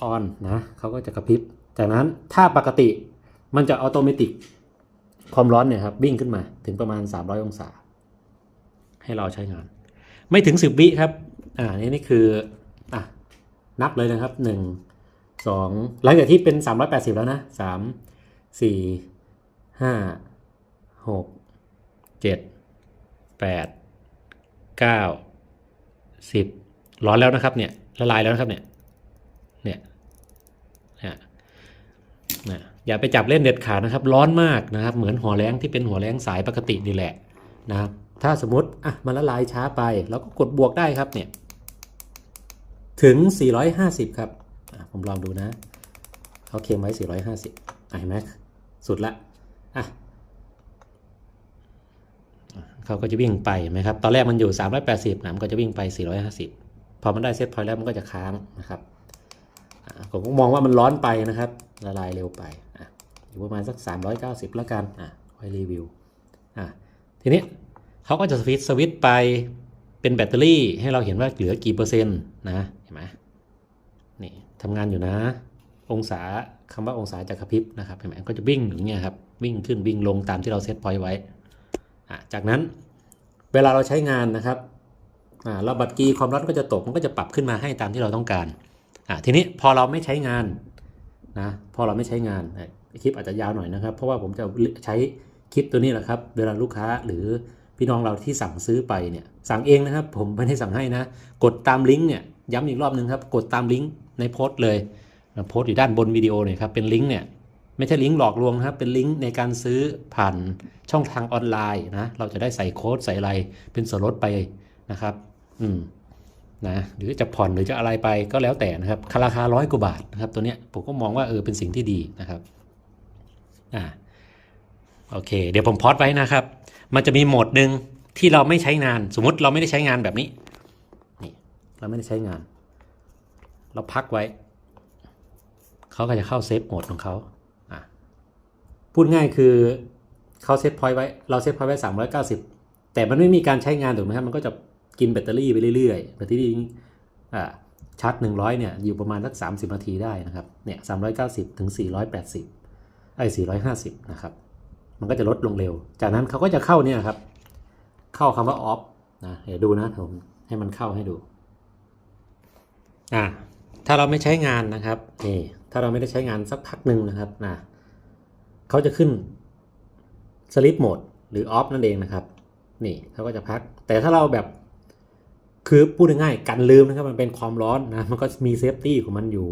ออนนะเขาก็จะกระพริบ จากนั้นถ้าปกติมันจะอัตโนมัติความร้อนเนี่ยครับวิ่งขึ้นมาถึงประมาณ 300 องศา ให้เราใช้งาน ไม่ถึง 10 วิครับ อ่านี่นี่คืออะนับเลยนะครับ 1 2 หลังจากที่เป็น 380 แล้วนะ 3 4 5 6 7 8 9 10 ร้อนแล้วนะครับเนี่ยละลายแล้วนะครับเนี่ย เนี่ยนี่ยนะอย่าไปจับเล่นเด็ดขาดนะครับ ร้อนมากนะครับ เหมือนหัวแรงที่เป็นหัวแรงสายปกตินี่แหละนะครับ ถ้าสมมติอะมันละลายช้าไปเราก็กดบวกได้ครับเนี่ยถึง 450 ครับ ผมลองดูนะ เขาเคลมไว้ 450อะเห็นไหมสุดละ อะ เขาก็จะวิ่งไปเห็นไหมครับ ตอนแรกมันอยู่ 380นะมันก็จะวิ่งไป 450 พอมันได้เซตพอยต์แล้วมันก็จะค้างนะครับ ผมก็มองว่ามันร้อนไปนะครับ ละลายเร็วไปออยู่ประมาณสัก 390 แล้วกันอะไว้รีวิวอะทีนี้เขาก็จะสวิตสวิตไปเป็นแบตเตอรี่ให้เราเห็นว่าเหลือกี่เปอร์เซ็นต์นะเห็นไหมนี่ทำงานอยู่นะ องศาคำว่าองศาจะกระพริบนะครับเห็นไหมก็จะวิ่งอย่างเงี้ยครับวิ่งขึ้นวิ่งลงตามที่เราเซตพอยต์ไว้อะจากนั้นเวลาเราใช้งานนะครับอ่าเราบัตรกีความร้อนก็จะตกมันก็จะปรับขึ้นมาให้ตามที่เราต้องการ อะทีนี้พอเราไม่ใช้งานนะพอเราไม่ใช้งานคลิปอาจจะยาวหน่อยนะครับ เพราะว่าผมจะใช้คลิปตัวนี้แหละครับ เวลาลูกค้าหรือพี่น้องเราที่สั่งซื้อไปเนี่ยสั่งเองนะครับ ผมไม่ได้สั่งให้นะ กดตามลิงก์เนี่ยย้ำอีกรอบหนึ่งครับ กดตามลิงก์ในโพสต์เลยโพสต์อยู่ด้านบนวิดีโอเนี่ยครับเป็นลิงก์เนี่ยไม่ใช่ลิงก์หลอกลวงนะครับเป็นลิงก์ในการซื้อผ่านช่องทางออนไลน์นะเราจะได้ใส่โค้ดใส่อะไรเป็นส่วนลดไปนะครับ อืม นะหรือจะผ่อนหรือจะอะไรไปก็แล้วแต่นะครับราคาร้อยกว่าบาทนะครับตัวเนี้ยผมก็มองว่าเออเป็นสิ่งที่ดีนะครับอ่าโอเค เดี๋ยวผมพอดไว้นะครับ มันจะมีโหมดหนึ่งที่เราไม่ใช้งานสมมติเราไม่ได้ใช้งานแบบนี้นี่เราไม่ได้ใช้งาน เราพักไว้เขาก็จะเข้าเซฟโหมดของเขาอะพูดง่ายคือเขาเซฟพอยต์ไว้เราเซฟพอยต์ไว้390แต่มันไม่มีการใช้งานถูกไหมครับมันก็จะ กินแบตเตอรี่ไปเรื่อยๆแบตเตอรี่ชาร์จ 100 เนี่ย อยู่ประมาณสัก 30 นาทีได้นะครับ เนี่ย 390 ถึง 480 ไอ้ 450 นะครับ มันก็จะลดลงเร็ว จากนั้นเขาก็จะเข้าเนี่ยครับ เข้าคำว่า off นะ เดี๋ยวดูนะผมให้มันเข้าให้ดู อ่า ถ้าเราไม่ใช้งานนะครับ นี่ ถ้าเราไม่ได้ใช้งานสักพักหนึ่งนะครับนะเขาจะขึ้นสลิปโหมดหรือออฟนั่นเองนะครับ นี่เขาก็จะพัก แต่ถ้าเราแบบ คือพูดง่ายๆกันลืมนะครับมันเป็นความร้อนนะมันก็มีเซฟตี้ของมันอยู่